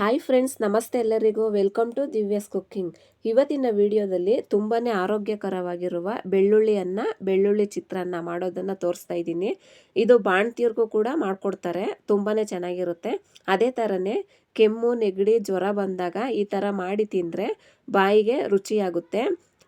Hi friends, ನಮಸ್ತೆ ಎಲ್ಲರಿಗೂ. Welcome to Divya's cooking. ಇವತ್ತಿನ ವಿಡಿಯೋದಲ್ಲಿ ತುಂಬಾ ಆರೋಗ್ಯಕರವಾಗಿರುವ ಬೆಳ್ಳುಳ್ಳಿಯನ್ನು, ಬೆಳ್ಳುಳ್ಳಿ ಚಿತ್ರಾನ್ನ ಮಾಡೋದನ್ನು ತೋರಿಸ್ತಾ ಇದ್ದೀನಿ. ಇದು ಬಾಣ್ತಿಯರ್ಗೂ ಕೂಡ ಮಾಡಿಕೊಡ್ತಾರೆ ತುಂಬಾ ಚೆನ್ನಾಗಿರುತ್ತೆ. ಅದೇ ಥರನೇ ಕೆಮ್ಮು, ನೆಗಡಿ, ಜ್ವರ ಬಂದಾಗ ಈ ಥರ ಮಾಡಿ ತಿಂದರೆ ಬಾಯಿಗೆ ರುಚಿಯಾಗುತ್ತೆ.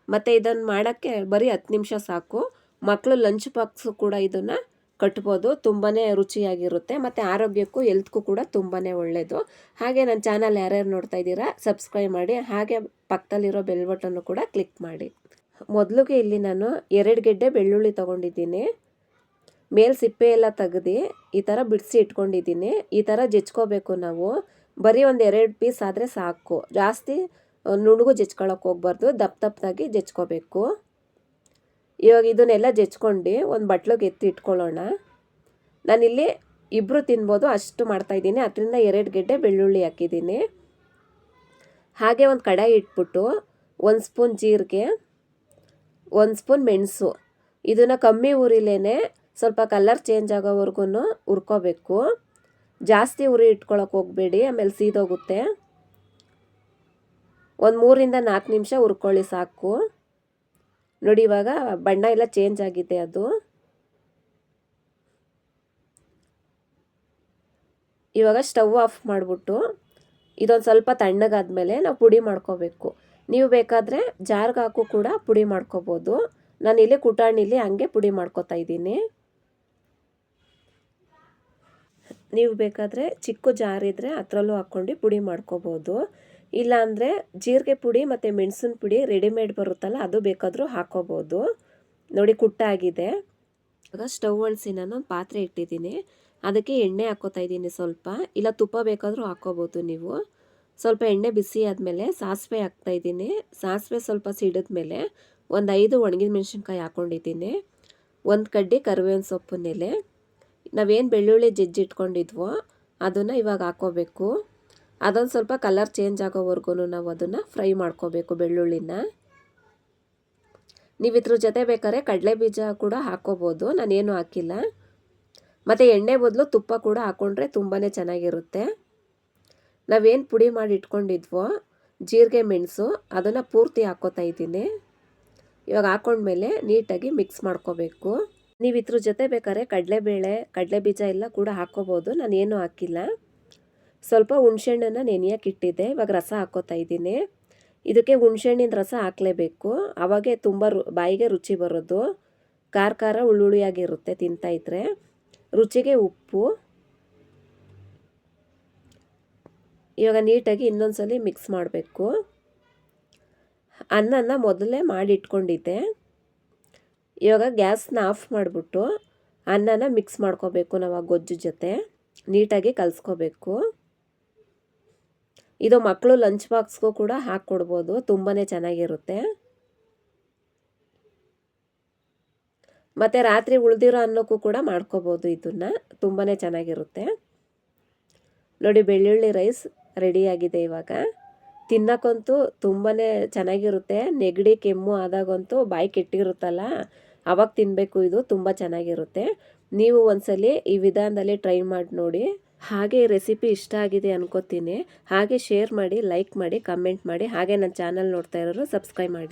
ಮತ್ತು ಇದನ್ನು ಮಾಡೋಕ್ಕೆ ಬರೀ ಹತ್ತು ನಿಮಿಷ ಸಾಕು. ಮಕ್ಕಳು ಲಂಚ್ ಬಾಕ್ಸು ಕೂಡ ಇದನ್ನು ಕಟ್ಬೋದು ತುಂಬಾ ರುಚಿಯಾಗಿರುತ್ತೆ. ಮತ್ತು ಆರೋಗ್ಯಕ್ಕೂ ಎಲ್ತ್ಗೂ ಕೂಡ ತುಂಬಾ ಒಳ್ಳೆಯದು ಹಾಗೆ ನನ್ನ ಚಾನಲ್ ಯಾರ್ಯಾರು ನೋಡ್ತಾ ಇದ್ದೀರಾ ಸಬ್ಸ್ಕ್ರೈಬ್ ಮಾಡಿ. ಹಾಗೆ ಪಕ್ಕದಲ್ಲಿರೋ ಬೆಲ್ ಬಟನ್ನು ಕೂಡ ಕ್ಲಿಕ್ ಮಾಡಿ. ಮೊದಲಿಗೆ ಇಲ್ಲಿ ನಾನು ಎರಡು ಗೆಡ್ಡೆ ಬೆಳ್ಳುಳ್ಳಿ ತೊಗೊಂಡಿದ್ದೀನಿ. ಮೇಲೆ ಸಿಪ್ಪೆ ಎಲ್ಲ ತೆಗ್ದು ಈ ಥರ ಬಿಡಿಸಿ ಇಟ್ಕೊಂಡಿದ್ದೀನಿ. ಈ ಥರ ಜೆಚ್ಕೋಬೇಕು ನಾವು. ಬರೀ ಒಂದು ಎರಡು ಪೀಸ್ ಆದರೆ ಸಾಕು. ಜಾಸ್ತಿ, ನುಣುಗು ಜೆಚ್ಕೊಳಕ್ಕೆ ಹೋಗ್ಬಾರ್ದು. ದಪ್ಪ ದಪ್ಪದಾಗಿ ಜೆಚ್ಕೋಬೇಕು ಇವಾಗ ಇದನ್ನೆಲ್ಲ ಜಚ್ಕೊಂಡು ಒಂದು ಬಟ್ಲಿಗೆ ಎತ್ತಿ ಇಟ್ಕೊಳ್ಳೋಣ. ನಾನಿಲ್ಲಿ ಇಬ್ಬರು ತಿನ್ಬೋದು, ಅಷ್ಟು ಮಾಡ್ತಾಯಿದ್ದೀನಿ ಅದರಿಂದ ಎರಡು ಗೆಡ್ಡೆ ಬೆಳ್ಳುಳ್ಳಿ ಹಾಕಿದ್ದೀನಿ. ಹಾಗೆ ಒಂದು ಕಡಾಯಿ ಇಟ್ಬಿಟ್ಟು ಒಂದು ಸ್ಪೂನ್ ಜೀರಿಗೆ, ಒಂದು ಸ್ಪೂನ್ ಮೆಣಸು. ಇದನ್ನು ಕಮ್ಮಿ ಉರಿಲೇ ಸ್ವಲ್ಪ ಕಲರ್ ಚೇಂಜ್ ಆಗೋವರೆಗೂ ಹುರ್ಕೋಬೇಕು. ಜಾಸ್ತಿ ಉರಿ ಇಟ್ಕೊಳಕ್ಕೆ ಹೋಗಬೇಡಿ, ಆಮೇಲೆ ಸೀದೋಗುತ್ತೆ. ಒಂದು ಮೂರಿಂದ ನಾಲ್ಕು ನಿಮಿಷ ಹುರ್ಕೊಳ್ಳಿ ಸಾಕು. ನೋಡಿ, ಇವಾಗ ಬಣ್ಣ ಎಲ್ಲ ಚೇಂಜ್ ಆಗಿದೆ ಅದು. ಇವಾಗ ಸ್ಟವ್ ಆಫ್ ಮಾಡಿಬಿಟ್ಟು ಇದೊಂದು ಸ್ವಲ್ಪ ತಣ್ಣಗಾದ್ಮೇಲೆ ನಾವು ಪುಡಿ ಮಾಡ್ಕೋಬೇಕು. ನೀವು ಬೇಕಾದರೆ ಜಾರ್ಗೆ ಹಾಕು ಕೂಡ ಪುಡಿ ಮಾಡ್ಕೋಬೋದು. ಇಲ್ಲಿ ಕುಟಾಣಿಲಿ ಹಂಗೆ ಪುಡಿ ಮಾಡ್ಕೋತಾ ಇದ್ದೀನಿ. ನೀವು ಬೇಕಾದರೆ ಚಿಕ್ಕ ಜಾರಿದ್ರೆ ಅದರಲ್ಲೂ ಹಾಕ್ಕೊಂಡು ಪುಡಿ ಮಾಡ್ಕೋಬೋದು. ಇಲ್ಲಾಂದರೆ ಜೀರಿಗೆ ಪುಡಿ ಮತ್ತು ಮೆಣಸಿನ ಪುಡಿ ರೆಡಿಮೇಡ್ ಬರುತ್ತಲ್ಲ, ಅದು ಬೇಕಾದರೂ ಹಾಕೋಬೋದು. ನೋಡಿ ಕುಟ್ಟಾಗಿದೆ. ಇವಾಗ ಸ್ಟವ್ ಒಣಸಿ ನಾನು ಒಂದು ಪಾತ್ರೆ ಇಟ್ಟಿದ್ದೀನಿ. ಅದಕ್ಕೆ ಎಣ್ಣೆ ಹಾಕೋತಾ ಇದ್ದೀನಿ ಸ್ವಲ್ಪ. ಇಲ್ಲ ತುಪ್ಪ ಬೇಕಾದರೂ ಹಾಕೋಬೋದು ನೀವು. ಸ್ವಲ್ಪ ಎಣ್ಣೆ ಬಿಸಿ ಆದಮೇಲೆ ಸಾಸಿವೆ ಹಾಕ್ತಾಯಿದ್ದೀನಿ ಸಾಸಿವೆ ಸ್ವಲ್ಪ ಸಿಡಿದ್ಮೇಲೆ ಒಂದು ಐದು ಒಣಗಿದ ಮೆಣಸಿನ್ಕಾಯಿ ಹಾಕ್ಕೊಂಡಿದ್ದೀನಿ ಒಂದು ಕಡ್ಡಿ ಕರಿಬೇವಿನ ಸೊಪ್ಪಿನೆಲೆ ನಾವೇನು ಬೆಳ್ಳುಳ್ಳಿ ಜಜ್ಜಿಟ್ಕೊಂಡಿದ್ವೋ, ಅದನ್ನು ಇವಾಗ ಹಾಕೋಬೇಕು. ಅದೊಂದು ಸ್ವಲ್ಪ ಕಲರ್ ಚೇಂಜ್ ಆಗೋವರೆಗೂ ನಾವು ಅದನ್ನು ಫ್ರೈ ಮಾಡ್ಕೋಬೇಕು ಬೆಳ್ಳುಳ್ಳಿನ. ನೀವು ಇದ್ರ ಜೊತೆ ಬೇಕಾದ್ರೆ ಕಡಲೆ ಬೀಜ ಕೂಡ ಹಾಕ್ಕೋಬೋದು ನಾನೇನು ಹಾಕಿಲ್ಲ. ಮತ್ತು ಎಣ್ಣೆ ಬದಲು ತುಪ್ಪ ಕೂಡ ಹಾಕ್ಕೊಂಡ್ರೆ ತುಂಬಾ ಚೆನ್ನಾಗಿರುತ್ತೆ. ನಾವೇನು ಪುಡಿ ಮಾಡಿ ಇಟ್ಕೊಂಡಿದ್ವೋ, ಜೀರಿಗೆ ಮೆಣಸು ಅದನ್ನು ಪೂರ್ತಿ ಹಾಕ್ಕೋತಾ ಇದ್ದೀನಿ. ಇವಾಗ ಹಾಕ್ಕೊಂಡ್ಮೇಲೆ ನೀಟಾಗಿ ಮಿಕ್ಸ್ ಮಾಡ್ಕೋಬೇಕು. ನೀವು ಇದ್ರ ಜೊತೆ ಬೇಕಾದ್ರೆ ಕಡಲೆಬೇಳೆ ಕಡಲೆ ಬೀಜ ಎಲ್ಲ ಕೂಡ ಹಾಕ್ಕೋಬೋದು ನಾನೇನು ಹಾಕಿಲ್ಲ. ಸ್ವಲ್ಪ ಹುಣ್ಸೆಹಣ್ಣನ್ನು ನೆನೆಯಕ್ಕೆ ಇಟ್ಟಿದ್ದೆ. ಇವಾಗ ರಸ ಹಾಕ್ಕೋತಾ ಇದ್ದೀನಿ. ಇದಕ್ಕೆ ಹುಣ್ಸೆಹಣ್ಣಿನ ರಸ ಹಾಕಲೇಬೇಕು. ಅವಾಗೆ ತುಂಬ ರು, ಬಾಯಿಗೆ ರುಚಿ ಬರೋದು. ಖಾರ ಖಾರ ತಿಂತಾ ತಿಂತಾಯಿದ್ರೆ ರುಚಿಗೆ ಉಪ್ಪು. ಇವಾಗ ನೀಟಾಗಿ ಇನ್ನೊಂದ್ಸಲಿ ಮಿಕ್ಸ್ ಮಾಡಬೇಕು. ಅನ್ನನ ಮೊದಲೇ ಮಾಡಿಟ್ಕೊಂಡಿದ್ದೆ. ಇವಾಗ ಗ್ಯಾಸ್ನ ಆಫ್ ಮಾಡಿಬಿಟ್ಟು ಅನ್ನನ ಮಿಕ್ಸ್ ಮಾಡ್ಕೋಬೇಕು ನಾವು ಆ ಗೊಜ್ಜು ಜೊತೆ. ನೀಟಾಗಿ ಕಲಿಸ್ಕೋಬೇಕು. ಇದು ಮಕ್ಕಳು ಲಂಚ್ ಬಾಕ್ಸ್ಗೂ ಕೂಡ ಹಾಕ್ಕೊಡ್ಬೋದು. ತುಂಬಾ ಚೆನ್ನಾಗಿರುತ್ತೆ. ಮತ್ತು ರಾತ್ರಿ ಉಳಿದಿರೋ ಅನ್ನಕ್ಕೂ ಕೂಡ ಮಾಡ್ಕೋಬೋದು ಇದನ್ನು. ತುಂಬಾ ಚೆನ್ನಾಗಿರುತ್ತೆ. ನೋಡಿ, ಬೆಳ್ಳುಳ್ಳಿ ರೈಸ್ ರೆಡಿಯಾಗಿದೆ ಇವಾಗ. ತಿನ್ನಕ್ಕಂತೂ ತುಂಬಾ ಚೆನ್ನಾಗಿರುತ್ತೆ. ನೆಗಡಿ, ಕೆಮ್ಮು ಆದಾಗಂತೂ ಬಾಯಿ ಕೆಟ್ಟಿರುತ್ತಲ್ಲ, ಅವಾಗ ತಿನ್ನಬೇಕು ಇದು ತುಂಬ ಚೆನ್ನಾಗಿರುತ್ತೆ. ನೀವು ಒಂದ್ಸಲಿ ಈ ವಿಧಾನದಲ್ಲಿ ಟ್ರೈ ಮಾಡಿ ನೋಡಿ. ಹಾಗೆ ರೆಸಿಪಿ ಇಷ್ಟ ಆಗಿದೆ ಅನ್ಕೋತೀನಿ. ಹಾಗೆ ಶೇರ್ ಮಾಡಿ ಲೈಕ್ ಮಾಡಿ ಕಮೆಂಟ್ ಮಾಡಿ. ಹಾಗೆ ನನ್ನ ಚಾನಲ್ ನೋಡ್ತಾ ಇರೋರು ಸಬ್ಸ್ಕ್ರೈಬ್ ಮಾಡಿ.